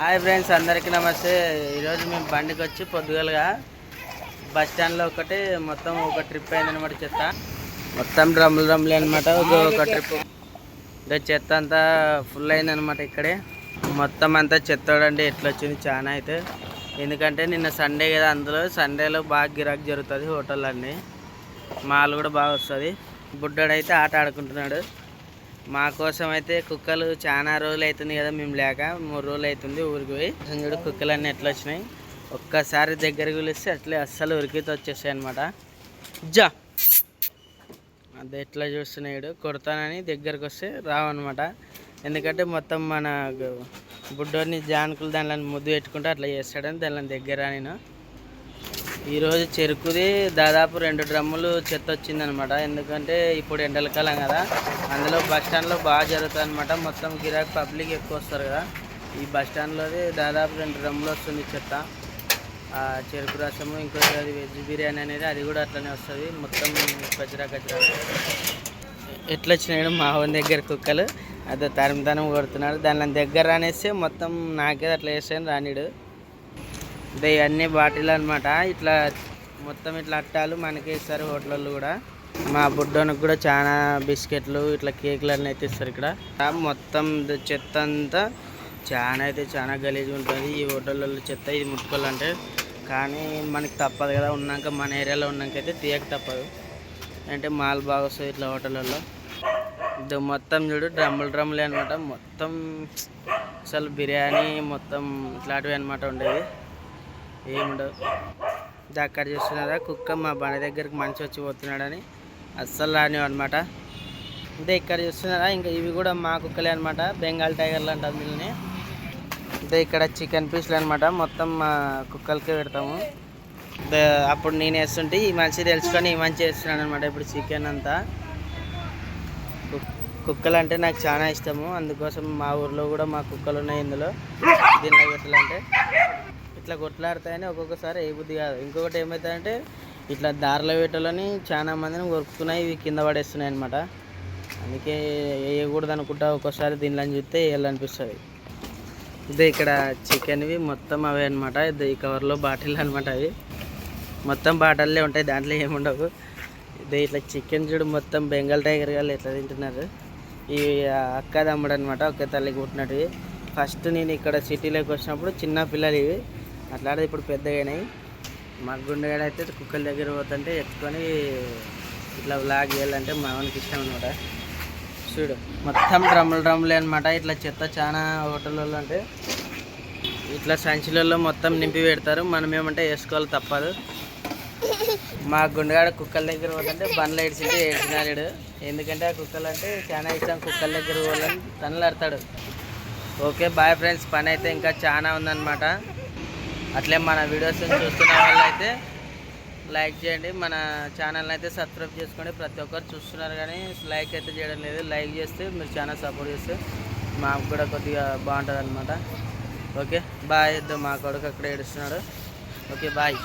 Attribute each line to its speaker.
Speaker 1: Hi friends అందరికీ నమస్తే. ఈరోజు మేము బండికి వచ్చి పొద్దుగలుగా బస్ స్టాండ్లో ఒకటి మొత్తం ఒక ట్రిప్ అయిందనమాట చెత్త. మొత్తం డ్రమ్ములు డ్రమ్ములు అనమాట ఒక ట్రిప్. ఇంకా చెత్త అంతా ఫుల్ అయిందనమాట ఇక్కడే. మొత్తం అంతా చెత్తడండి ఎట్లా వచ్చింది చాలా అయితే. ఎందుకంటే నిన్న సండే కదా అందులో సండేలో బాగా గిరాక్ జరుగుతుంది హోటల్ అన్నీ మాల్ కూడా బాగా వస్తుంది. బుడ్డడైతే ఆట ఆడుకుంటున్నాడు. మా కోసం అయితే కుక్కలు చాలా రోజులు అవుతుంది కదా మేము లేక. మూడు రోజులు అవుతుంది ఊరికి పోయి. చూడు కుక్కలు అన్నీ ఎట్లా వచ్చినాయి. ఒక్కసారి దగ్గరకు పిలిస్తే అట్లే అస్సలు ఉరికితో వచ్చేసాయి అనమాట జా! అది ఎట్లా చూస్తున్నాడు కొడతానని దగ్గరకు వస్తే రావన్నమాట ఎందుకంటే మొత్తం మన బుడ్డోని జానకులు దానిలో ముద్దు పెట్టుకుంటే అట్లా చేస్తాడని దాని దగ్గర నేను. ఈరోజు చెరుకుది దాదాపు రెండు డ్రమ్ములు చెత్త వచ్చిందనమాట ఎందుకంటే ఇప్పుడు ఎండలకాలం కదా. అందులో బస్ స్టాండ్లో బాగా జరుగుతుంది అనమాట మొత్తం గిరాక్ పబ్లిక్ ఎక్కువ వస్తారు కదా. ఈ బస్ స్టాండ్లోది దాదాపు రెండు డ్రమ్ములు వస్తుంది చెత్త. ఆ చెరుకు రసము ఇంకోటి అది వెజ్ బిర్యానీ అనేది అది కూడా అట్లనే వస్తుంది. మొత్తం కచరా కచరా. ఎట్లా వచ్చినాడు మా ఓన్ దగ్గర కుక్కలు. అదే తరం తరం కొడుతున్నాడు దాని దగ్గర రానేస్తే మొత్తం నాకే అట్లా వేసాను రానిడు. అంటే ఇవన్నీ బాటిల్ అనమాట ఇట్లా మొత్తం ఇట్లా అట్టాలు మనకేస్తారు హోటల్లో కూడా. మా బుడ్డోనికి కూడా చాలా బిస్కెట్లు ఇట్లా కేకులు అన్నీ అయితే ఇస్తారు ఇక్కడ. మొత్తం చెత్త అంతా చాలా అయితే చాలా గలీజ్ ఉంటుంది. ఈ హోటల్లో చెత్త ఇది ముట్టుకోవాలంటే. కానీ మనకి తప్పదు కదా ఉన్నాక మన ఏరియాలో ఉన్నాక అయితే తీయక తప్పదు. అంటే మాల్ బాగా వస్తుంది ఇట్లా హోటళ్ళల్లో. ఇది మొత్తం చూడు డ్రమ్ములు డ్రమ్ములే అనమాట మొత్తం అసలు బిర్యానీ మొత్తం ఇట్లాంటివి అనమాట ఉండేది. ఏముండదు. ఇది అక్కడ చూస్తున్నారా కుక్క మా బండి దగ్గరికి మంచి వచ్చి పోతున్నాడని. అస్సలు రానివి అనమాట అంటే ఇక్కడ చూస్తున్నారా? ఇంకా ఇవి కూడా మా కుక్కలే అనమాట బెంగాల్ టైగర్లు అంటారు వీళ్ళని అంటే ఇక్కడ చికెన్ పీస్లు అనమాట మొత్తం మా కుక్కలకే పెడతాము. అప్పుడు నేను వేస్తుంటే ఈ మంచి తెలుసుకొని ఈ మంచి వేస్తున్నాను అనమాట ఇప్పుడు చికెన్ అంతా. కుక్కలు అంటే నాకు చాలా ఇష్టము. అందుకోసం మా ఊర్లో కూడా మా కుక్కలు ఉన్నాయి ఇందులో. దీనిలో పెట్టాలంటే ఇట్లా కొట్లాడతాయని ఒక్కొక్కసారి ఏ బుద్ధి కాదు. ఇంకొకటి ఏమవుతుందంటే ఇట్లా దారిలో పెట్టాలని చాలా మందిని కొరుకుతున్నాయి ఇవి కింద పడేస్తున్నాయి అనమాట అందుకే వేయకూడదు అనుకుంటా ఒక్కోసారి దీనిలో చూస్తే వేయాలనిపిస్తుంది. ఇదే ఇక్కడ చికెన్వి మొత్తం అవే అనమాట ఇది ఈ కవర్లో బాటిల్ అనమాట అవి. మొత్తం బాటిల్లే ఉంటాయి దాంట్లో ఏముండవు ఇదే ఇట్లా చికెన్ చూడు మొత్తం బెంగాల్ టైగర్ గాళ్ళు ఎట్లా తింటున్నారు. ఈ అక్క తమ్ముడు అనమాట ఒకే తల్లి కుట్టినట్టు ఫస్ట్ నేను ఇక్కడ సిటీలోకి వచ్చినప్పుడు చిన్న పిల్లలు ఇవి. అట్లాగే ఇప్పుడు పెద్దగాయినాయి మా గుండెగాడ అయితే కుక్కల దగ్గర పోతుంటే ఎత్తుకొని ఇట్లా బ్లాగ్ చేయాలంటే మా వానికి ఇష్టం అనమాట చూడు మొత్తం డ్రమ్ములు డ్రమ్ములే అనమాట ఇట్లా చెత్త చాలా హోటళ్ళలో అంటే ఇట్లా సంచులలో మొత్తం నింపి పెడతారు. మనం ఏమంటే వేసుకోవాలి తప్పదు. మా గుండెగాడ కుక్కల దగ్గర పోతుంటే బండ్లు ఏడ్చింటే ఏడ్చినాడు ఎందుకంటే ఆ కుక్కలు అంటే చాలా ఇష్టం కుక్కల దగ్గర పోవాలని. తనలాడతాడు ఓకే బాయ్ ఫ్రెండ్స్. పని అయితే ఇంకా చాలా ఉందన్నమాట. అట్లే మన వీడియోస్ చూస్తున్న వాళ్ళైతే లైక్ చేయండి. మన ఛానల్ని అయితే సబ్స్క్రైబ్ చేసుకోండి. ప్రతి ఒక్కరు చూస్తున్నారు కానీ లైక్ అయితే చేయడం లేదు. లైక్ చేస్తే మీరు చాలా సపోర్ట్ చేస్తే మాకు కూడా కొద్దిగా బాగుంటుంది అనమాట ఓకే బాయ్ మా కొడుకు అక్కడ ఏడుస్తున్నాడు. Okay bye